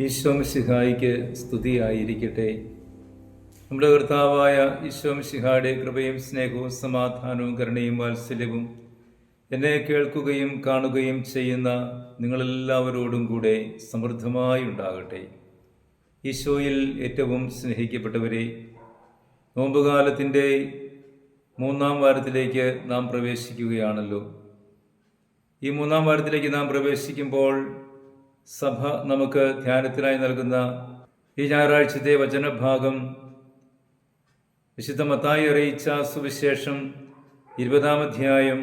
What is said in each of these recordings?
ഈശോമിശിഹായിക്ക് സ്തുതിയായിരിക്കട്ടെ. നമ്മുടെ കർത്താവായ ഈശോമിശിഹായുടെ കൃപയും സ്നേഹവും സമാധാനവും കരുണയും വാത്സല്യവും എന്നെ കേൾക്കുകയും കാണുകയും ചെയ്യുന്ന നിങ്ങളെല്ലാവരോടും കൂടെ സമൃദ്ധമായി ഉണ്ടാകട്ടെ. ഈശോയിൽ ഏറ്റവും സ്നേഹിക്കപ്പെട്ടവരെ നോമ്പുകാലത്തിന്റെ മൂന്നാം വാരത്തിലേക്ക് നാം പ്രവേശിക്കുകയാണല്ലോ. ഈ മൂന്നാം വാരത്തിലേക്ക് നാം പ്രവേശിക്കുമ്പോൾ സഭ നമുക്ക് ധ്യാനത്തിനായി നൽകുന്ന ഈ ഞായറാഴ്ചത്തെ വചനഭാഗം വിശുദ്ധ മത്തായി അറിയിച്ച സുവിശേഷം ഇരുപതാം അധ്യായം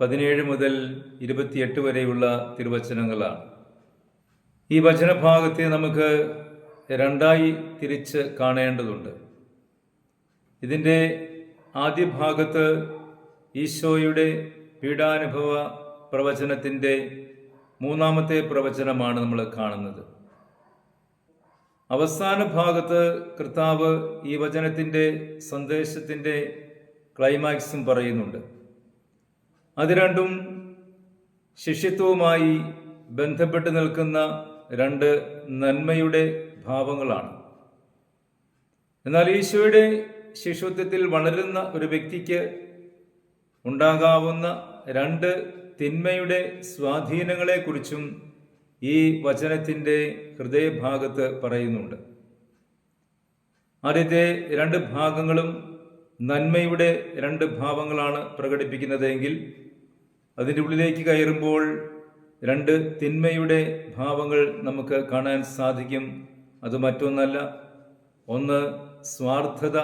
പതിനേഴ് മുതൽ ഇരുപത്തിയെട്ട് വരെയുള്ള തിരുവചനങ്ങളാണ്. ഈ വചനഭാഗത്തെ നമുക്ക് രണ്ടായി തിരിച്ച് കാണേണ്ടതുണ്ട്. ഇതിന്റെ ആദ്യ ഭാഗത്ത് ഈശോയുടെ പീഡാനുഭവ പ്രവചനത്തിന്റെ മൂന്നാമത്തെ പ്രവചനമാണ് നമ്മൾ കാണുന്നത്. അവസാന ഭാഗത്ത് കർത്താവ് ഈ വചനത്തിന്റെ സന്ദേശത്തിന്റെ ക്ലൈമാക്സും പറയുന്നുണ്ട്. അത് രണ്ടും ശിഷ്യത്വവുമായി ബന്ധപ്പെട്ട് നിൽക്കുന്ന രണ്ട് നന്മയുടെ ഭാവങ്ങളാണ്. എന്നാൽ ഈശോയുടെ ശിശുത്വത്തിൽ വളരുന്ന ഒരു വ്യക്തിക്ക് ഉണ്ടാകാവുന്ന രണ്ട് തിന്മയുടെ സ്വാധീനങ്ങളെക്കുറിച്ചും ഈ വചനത്തിന്റെ ഹൃദയഭാഗത്ത് പറയുന്നുണ്ട്. ആദ്യത്തെ രണ്ട് ഭാഗങ്ങളും നന്മയുടെ രണ്ട് ഭാവങ്ങളാണ് പ്രകടിപ്പിക്കുന്നതെങ്കിൽ അതിന്റെ ഉള്ളിലേക്ക് കയറുമ്പോൾ രണ്ട് തിന്മയുടെ ഭാവങ്ങൾ നമുക്ക് കാണാൻ സാധിക്കും. അത് മറ്റൊന്നല്ല. ഒന്ന് സ്വാർത്ഥത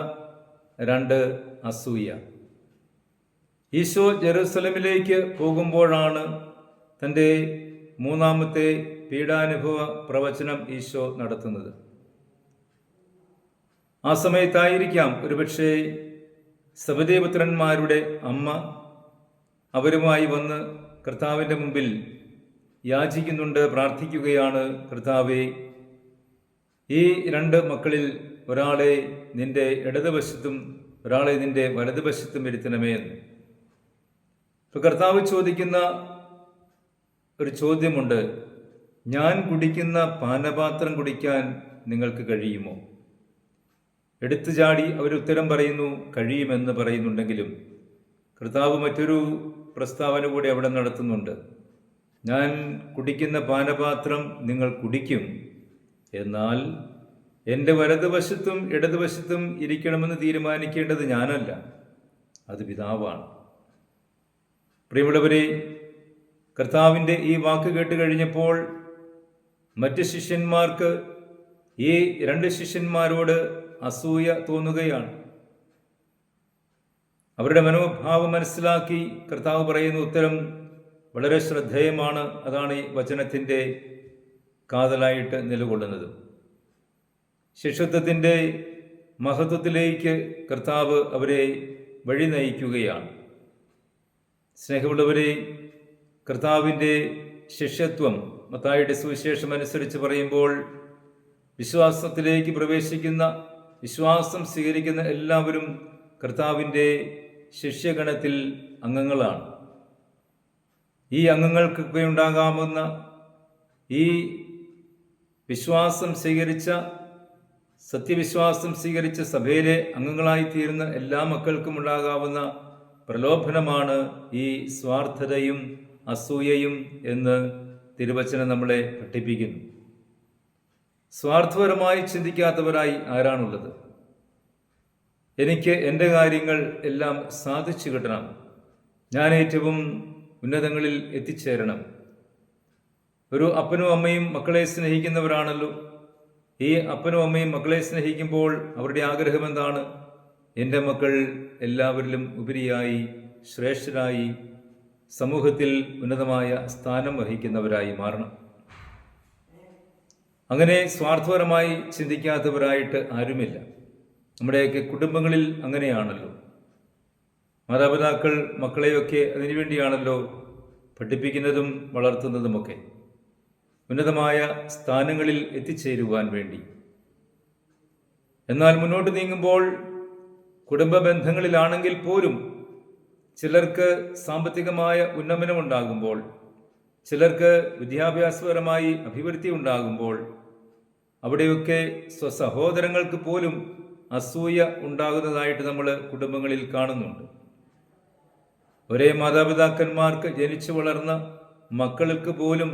രണ്ട് അസൂയ. ഈശോ ജെറുസലമിലേക്ക് പോകുമ്പോഴാണ് തന്റെ മൂന്നാമത്തെ പീഡാനുഭവ പ്രവചനം ഈശോ നടത്തുന്നത്. ആ സമയത്തായിരിക്കാം ഒരുപക്ഷെ സബദേപുത്രന്മാരുടെ അമ്മ അവരുമായി വന്ന് കർത്താവിന്റെ മുമ്പിൽ യാചിക്കുന്നുണ്ട് പ്രാർത്ഥിക്കുകയാണ്. കർത്താവെ ഈ രണ്ട് മക്കളിൽ ഒരാളെ നിന്റെ ഇടതുവശത്തും ഒരാളെ നിന്റെ വലതുവശത്തും ഇരുത്തണമേ എന്ന്. ഇപ്പൊ കർത്താവ് ചോദിക്കുന്ന ഒരു ചോദ്യമുണ്ട്. ഞാൻ കുടിക്കുന്ന പാനപാത്രം കുടിക്കാൻ നിങ്ങൾക്ക് കഴിയുമോ? എടുത്തു ചാടി അവരുത്തരം പറയുന്നു കഴിയുമെന്ന് പറയുന്നുണ്ടെങ്കിലും. കർത്താവ് മറ്റൊരു പ്രസ്താവന കൂടി അവിടെ നടത്തുന്നുണ്ട്. ഞാൻ കുടിക്കുന്ന പാനപാത്രം നിങ്ങൾ കുടിക്കും എന്നാൽ എന്റെ വലതുവശത്തും ഇടതുവശത്തും ഇരിക്കണമെന്ന് തീരുമാനിക്കേണ്ടത് ഞാനല്ല അത് പിതാവാണ്. പ്രിയമുള്ളവരെ കർത്താവിന്റെ ഈ വാക്ക് കേട്ട് കഴിഞ്ഞപ്പോൾ മറ്റ് ശിഷ്യന്മാർക്ക് ഈ രണ്ട് ശിഷ്യന്മാരോട് അസൂയ തോന്നുകയാണ്. അവരുടെ മനോഭാവം മനസ്സിലാക്കി കർത്താവ് പറയുന്ന ഉത്തരം വളരെ ശ്രദ്ധേയമാണ്. അതാണ് ഈ വചനത്തിന്റെ കാതലായിട്ട് നിലകൊള്ളുന്നത്. ശിഷ്യത്വത്തിന്റെ മഹത്വത്തിലേക്ക് കർത്താവ് അവരെ വഴി നയിക്കുകയാണ്. സ്നേഹമുള്ളവരെ കർത്താവിന്റെ ശിഷ്യത്വം മത്തായിയുടെ സുവിശേഷം അനുസരിച്ച് പറയുമ്പോൾ വിശ്വാസത്തിലേക്ക് പ്രവേശിക്കുന്ന വിശ്വാസം സ്വീകരിക്കുന്ന എല്ലാവരും കർത്താവിന്റെ ശിഷ്യഗണത്തിൽ അംഗങ്ങളാണ്. ഈ അംഗങ്ങൾക്കൊക്കെ ഉണ്ടാകാവുന്ന ഈ വിശ്വാസം സ്വീകരിച്ച സത്യവിശ്വാസം സ്വീകരിച്ച സഭയിലെ അംഗങ്ങളായിത്തീരുന്ന എല്ലാ മക്കൾക്കും ഉണ്ടാകാവുന്ന പ്രലോഭനമാണ് ഈ സ്വാർത്ഥതയും അസൂയയും എന്ന് തിരുവചനം നമ്മളെ പഠിപ്പിക്കുന്നു. സ്വാർത്ഥപരമായി ചിന്തിക്കാത്തവരായി ആരാണുള്ളത്? എനിക്ക് എന്റെ കാര്യങ്ങൾ എല്ലാം സാധിച്ചു കിട്ടണം. ഞാൻ ഏറ്റവും ഉന്നതങ്ങളിൽ എത്തിച്ചേരണം. ഒരു അപ്പനും അമ്മയും മക്കളെ സ്നേഹിക്കുന്നവരാണല്ലോ. ഈ അപ്പനും അമ്മയും മക്കളെ സ്നേഹിക്കുമ്പോൾ അവരുടെ ആഗ്രഹം എന്താണ്? എന്റെ മക്കൾ എല്ലാവരിലും ഉപരിയായി ശ്രേഷ്ഠരായി സമൂഹത്തിൽ ഉന്നതമായ സ്ഥാനം വഹിക്കുന്നവരായി മാറണം. അങ്ങനെ സ്വാർത്ഥപരമായി ചിന്തിക്കാത്തവരായിട്ട് ആരുമില്ല. നമ്മുടെയൊക്കെ കുടുംബങ്ങളിൽ അങ്ങനെയാണല്ലോ. മാതാപിതാക്കൾ മക്കളെയൊക്കെ അതിനുവേണ്ടിയാണല്ലോ പഠിപ്പിക്കുന്നതും വളർത്തുന്നതുമൊക്കെ. ഉന്നതമായ സ്ഥാനങ്ങളിൽ എത്തിച്ചേരുവാൻ വേണ്ടി. എന്നാൽ മുന്നോട്ട് നീങ്ങുമ്പോൾ കുടുംബ ബന്ധങ്ങളിലാണെങ്കിൽ പോലും ചിലർക്ക് സാമ്പത്തികമായ ഉന്നമനമുണ്ടാകുമ്പോൾ ചിലർക്ക് വിദ്യാഭ്യാസപരമായി അഭിവൃദ്ധി ഉണ്ടാകുമ്പോൾ അവിടെയൊക്കെ സ്വസഹോദരങ്ങൾക്ക് പോലും അസൂയ ഉണ്ടാകുന്നതായിട്ട് നമ്മൾ കുടുംബങ്ങളിൽ കാണുന്നുണ്ട്. ഒരേ മാതാപിതാക്കന്മാർക്ക് ജനിച്ചു വളർന്ന മക്കൾക്ക് പോലും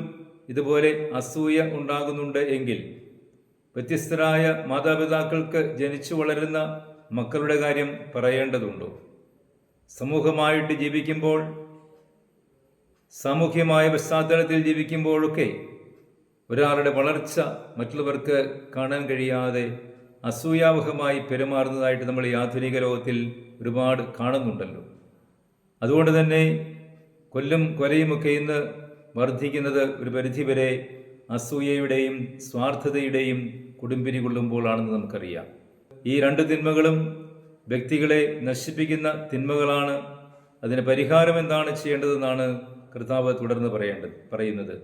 ഇതുപോലെ അസൂയ ഉണ്ടാകുന്നുണ്ട് എങ്കിൽ വ്യത്യസ്തരായ മാതാപിതാക്കൾക്ക് ജനിച്ചു വളരുന്ന മക്കളുടെ കാര്യം പറയേണ്ടതുണ്ടോ? സമൂഹമായിട്ട് ജീവിക്കുമ്പോൾ സാമൂഹ്യമായ പശ്ചാത്തലത്തിൽ ജീവിക്കുമ്പോഴൊക്കെ ഒരാളുടെ വളർച്ച മറ്റുള്ളവർക്ക് കാണാൻ കഴിയാതെ അസൂയാവഹമായി പെരുമാറുന്നതായിട്ട് നമ്മൾ ഈ ആധുനിക ലോകത്തിൽ ഒരുപാട് കാണുന്നുണ്ടല്ലോ. അതുകൊണ്ട് തന്നെ കൊല്ലും കൊലയുമൊക്കെ ഇന്ന് വർദ്ധിക്കുന്നത് ഒരു പരിധിവരെ അസൂയയുടെയും സ്വാർത്ഥതയുടെയും കുടുംബിനി കൊള്ളുമ്പോഴാണെന്ന് നമുക്കറിയാം. ഈ രണ്ട് തിന്മകളും വ്യക്തികളെ നശിപ്പിക്കുന്ന തിന്മകളാണ്. അതിന് പരിഹാരം എന്താണ് ചെയ്യേണ്ടതെന്നാണ് കർത്താവ് തുടർന്ന് പറയേണ്ടത് പറയുന്നത്.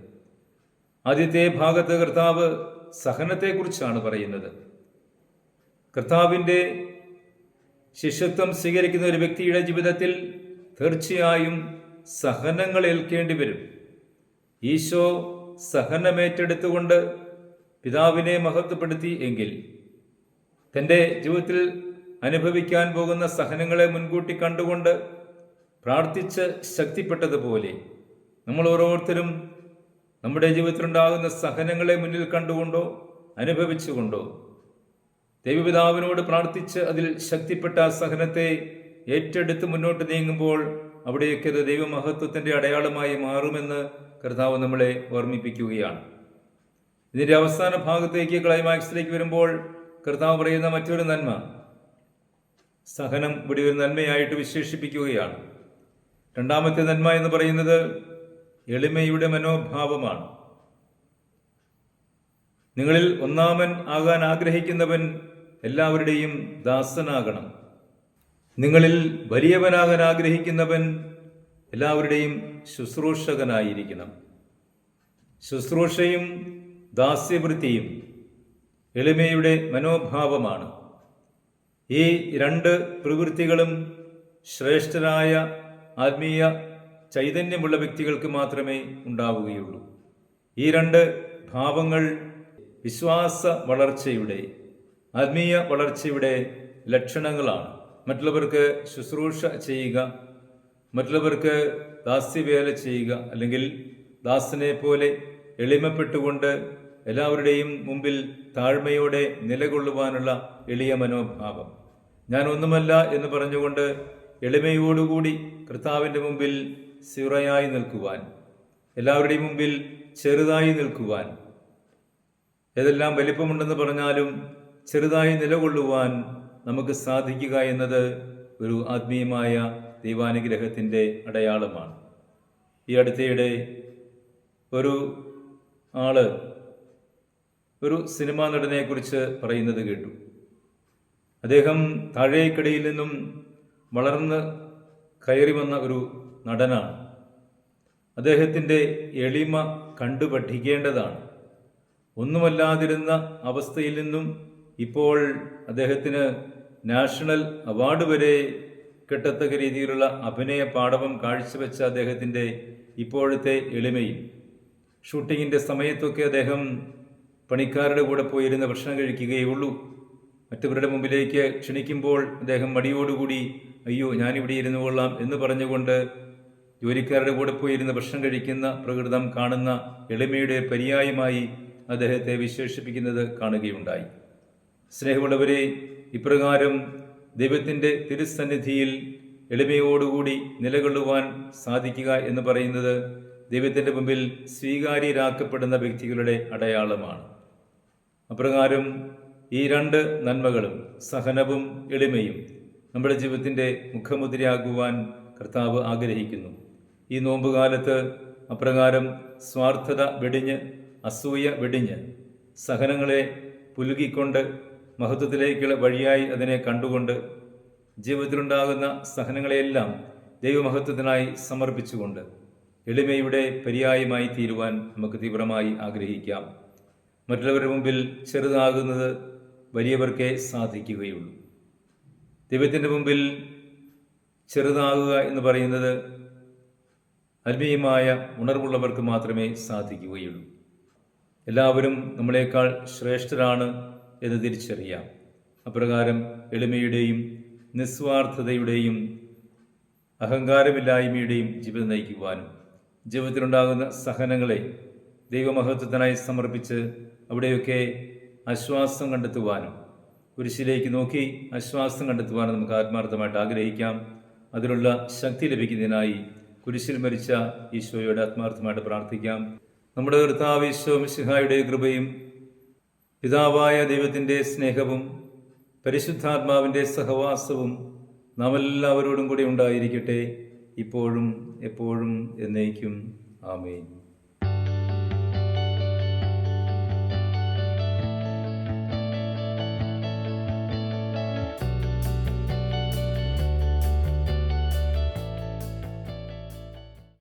ആദ്യത്തെ ഭാഗത്ത് കർത്താവ് സഹനത്തെക്കുറിച്ചാണ് പറയുന്നത്. കർത്താവിന്റെ ശിഷ്യത്വം സ്വീകരിക്കുന്ന ഒരു വ്യക്തിയുടെ ജീവിതത്തിൽ തീർച്ചയായും സഹനങ്ങൾ ഏൽക്കേണ്ടി വരും. ഈശോ സഹനമേറ്റെടുത്തുകൊണ്ട് പിതാവിനെ മഹത്വപ്പെടുത്തി എങ്കിൽ തന്റെ ജീവിതത്തിൽ അനുഭവിക്കാൻ പോകുന്ന സഹനങ്ങളെ മുൻകൂട്ടി കണ്ടുകൊണ്ട് പ്രാർത്ഥിച്ച് ശക്തിപ്പെട്ടതുപോലെ നമ്മൾ ഓരോരുത്തരും നമ്മുടെ ജീവിതത്തിലുണ്ടാകുന്ന സഹനങ്ങളെ മുന്നിൽ കണ്ടുകൊണ്ടോ അനുഭവിച്ചുകൊണ്ടോ ദൈവപിതാവിനോട് പ്രാർത്ഥിച്ച് അതിൽ ശക്തിപ്പെട്ട സഹനത്തെ ഏറ്റെടുത്ത് മുന്നോട്ട് നീങ്ങുമ്പോൾ അവിടെയൊക്കെ അത് ദൈവമഹത്വത്തിന്റെ അടയാളമായി മാറുമെന്ന് കർത്താവ് നമ്മളെ ഓർമ്മിപ്പിക്കുകയാണ്. ഇതിന്റെ അവസാന ഭാഗത്തേക്ക് ക്ലൈമാക്സിലേക്ക് വരുമ്പോൾ കർത്താവ് പറയുന്ന മറ്റൊരു നന്മ. സഹനം ഇവിടെ ഒരു നന്മയായിട്ട് വിശേഷിപ്പിക്കുകയാണ്. രണ്ടാമത്തെ നന്മ എന്ന് പറയുന്നത് എളിമയുടെ മനോഭാവമാണ്. നിങ്ങളിൽ ഒന്നാമൻ ആകാൻ ആഗ്രഹിക്കുന്നവൻ എല്ലാവരുടെയും ദാസനാകണം. നിങ്ങളിൽ വലിയവനാകാൻ ആഗ്രഹിക്കുന്നവൻ എല്ലാവരുടെയും ശുശ്രൂഷകനായിരിക്കണം. ശുശ്രൂഷയും ദാസ്യവൃത്തിയും എളിമയുടെ മനോഭാവമാണ്. ഈ രണ്ട് പ്രവൃത്തികളും ശ്രേഷ്ഠരായ ആത്മീയ ചൈതന്യമുള്ള വ്യക്തികൾക്ക് മാത്രമേ ഉണ്ടാവുകയുള്ളൂ. ഈ രണ്ട് ഭാവങ്ങൾ വിശ്വാസ വളർച്ചയുടെ ആത്മീയ വളർച്ചയുടെ ലക്ഷണങ്ങളാണ്. മറ്റുള്ളവർക്ക് ശുശ്രൂഷ ചെയ്യുക മറ്റുള്ളവർക്ക് ദാസ്യവേല ചെയ്യുക അല്ലെങ്കിൽ ദാസനെ പോലെ എളിമപ്പെട്ടുകൊണ്ട് എല്ലാവരുടെയും മുമ്പിൽ താഴ്മയോടെ നിലകൊള്ളുവാനുള്ള എളിയ മനോഭാവം. ഞാൻ ഒന്നുമല്ല എന്ന് പറഞ്ഞുകൊണ്ട് എളിമയോടുകൂടി കർത്താവിന്റെ മുമ്പിൽ സിറയായി നിൽക്കുവാൻ എല്ലാവരുടെയും മുമ്പിൽ ചെറുതായി നിൽക്കുവാൻ ഏതെല്ലാം വലിപ്പമുണ്ടെന്ന് പറഞ്ഞാലും ചെറുതായി നിലകൊള്ളുവാൻ നമുക്ക് സാധിക്കുക എന്നത് ഒരു ആത്മീയമായ ദൈവാനുഗ്രഹത്തിന്റെ അടയാളമാണ്. ഈ അടുത്തയിടെ ഒരു ആൾ ഒരു സിനിമാ നടനെക്കുറിച്ച് പറയുന്നത് കേട്ടു. അദ്ദേഹം താഴേക്കിടയിൽ നിന്നും വളർന്ന് കയറി വന്ന ഒരു നടനാണ്. അദ്ദേഹത്തിന്റെ എളിമ കണ്ടു പഠിക്കേണ്ടതാണ്. ഒന്നുമല്ലാതിരുന്ന അവസ്ഥയിൽ നിന്നും ഇപ്പോൾ അദ്ദേഹത്തിന് നാഷണൽ അവാർഡ് വരെ കിട്ടത്തക്ക രീതിയിലുള്ള അഭിനയ പാഠവം കാഴ്ചവെച്ച അദ്ദേഹത്തിന്റെ ഇപ്പോഴത്തെ എളിമയും. ഷൂട്ടിങ്ങിന്റെ സമയത്തൊക്കെ അദ്ദേഹം പണിക്കാരുടെ കൂടെ പോയിരുന്ന് ഭക്ഷണം കഴിക്കുകയുള്ളൂ മറ്റവരുടെ മുമ്പിലേക്ക് ക്ഷണിക്കുമ്പോൾ അദ്ദേഹം മടിയോടുകൂടി അയ്യോ ഞാനിവിടെ ഇരുന്നു കൊള്ളാം എന്ന് പറഞ്ഞുകൊണ്ട് ജോലിക്കാരുടെ കൂടെ പോയിരുന്ന് ഭക്ഷണം കഴിക്കുന്ന പ്രകൃതം കാണുന്ന എളിമയുടെ പര്യായമായി അദ്ദേഹത്തെ വിശേഷിപ്പിക്കുന്നത് കാണുകയുണ്ടായി. സ്നേഹമുള്ളവരെ ഇപ്രകാരം ദൈവത്തിന്റെ തിരുസന്നിധിയിൽ എളിമയോടുകൂടി നിലകൊള്ളുവാൻ സാധിക്കുക എന്ന് പറയുന്നത് ദൈവത്തിന്റെ മുമ്പിൽ സ്വീകാര്യരാക്കപ്പെടുന്ന വ്യക്തികളുടെ അടയാളമാണ്. അപ്രകാരം ഈ രണ്ട് നന്മകളും സഹനവും എളിമയും നമ്മുടെ ജീവിതത്തിന്റെ മുഖമുദ്രയാകുവാൻ കർത്താവ് ആഗ്രഹിക്കുന്നു. ഈ നോമ്പുകാലത്ത് അപ്രകാരം സ്വാർത്ഥത വെടിഞ്ഞ് അസൂയ വെടിഞ്ഞ് സഹനങ്ങളെ പുലുകിക്കൊണ്ട് മഹത്വത്തിലേക്കുള്ള വഴിയായി അതിനെ കണ്ടുകൊണ്ട് ജീവിതത്തിലുണ്ടാകുന്ന സഹനങ്ങളെയെല്ലാം ദൈവമഹത്വത്തിനായി സമർപ്പിച്ചുകൊണ്ട് എളിമയുടെ പര്യായമായി തീരുവാൻ നമുക്ക് തീവ്രമായി ആഗ്രഹിക്കാം. മറ്റുള്ളവരുടെ മുമ്പിൽ ചെറുതാകുന്നത് വലിയവർക്കേ സാധിക്കുകയുള്ളൂ. ദൈവത്തിന്റെ മുമ്പിൽ ചെറുതാകുക എന്ന് പറയുന്നത് ആത്മീയമായ ഉണർവുള്ളവർക്ക് മാത്രമേ സാധിക്കുകയുള്ളൂ. എല്ലാവരും നമ്മളെക്കാൾ ശ്രേഷ്ഠരാണ് എന്ന് തിരിച്ചറിയാം. അപ്രകാരം എളിമയുടെയും നിസ്വാർത്ഥതയുടെയും അഹങ്കാരമില്ലായ്മയുടെയും ജീവിതം നയിക്കുവാനും ജീവിതത്തിലുണ്ടാകുന്ന സഹനങ്ങളെ ദൈവമഹത്വത്തിനായി സമർപ്പിച്ച് അവിടെയൊക്കെ ആശ്വാസം കണ്ടെത്തുവാനും കുരിശിലേക്ക് നോക്കി ആശ്വാസം കണ്ടെത്തുവാനും നമുക്ക് ആത്മാർത്ഥമായിട്ട് ആഗ്രഹിക്കാം. അതിനുള്ള ശക്തി ലഭിക്കുന്നതിനായി കുരിശിൽ മരിച്ച ഈശോയോട് ആത്മാർത്ഥമായിട്ട് പ്രാർത്ഥിക്കാം. നമ്മുടെ കർത്താവ് ഈശോ മിശിഹായുടെ കൃപയും പിതാവായ ദൈവത്തിന്റെ സ്നേഹവും പരിശുദ്ധാത്മാവിന്റെ സഹവാസവും നാം എല്ലാവരോടും കൂടി ഉണ്ടായിരിക്കട്ടെ. ഇപ്പോഴും എപ്പോഴും എന്നേക്കും. ആമേൻ.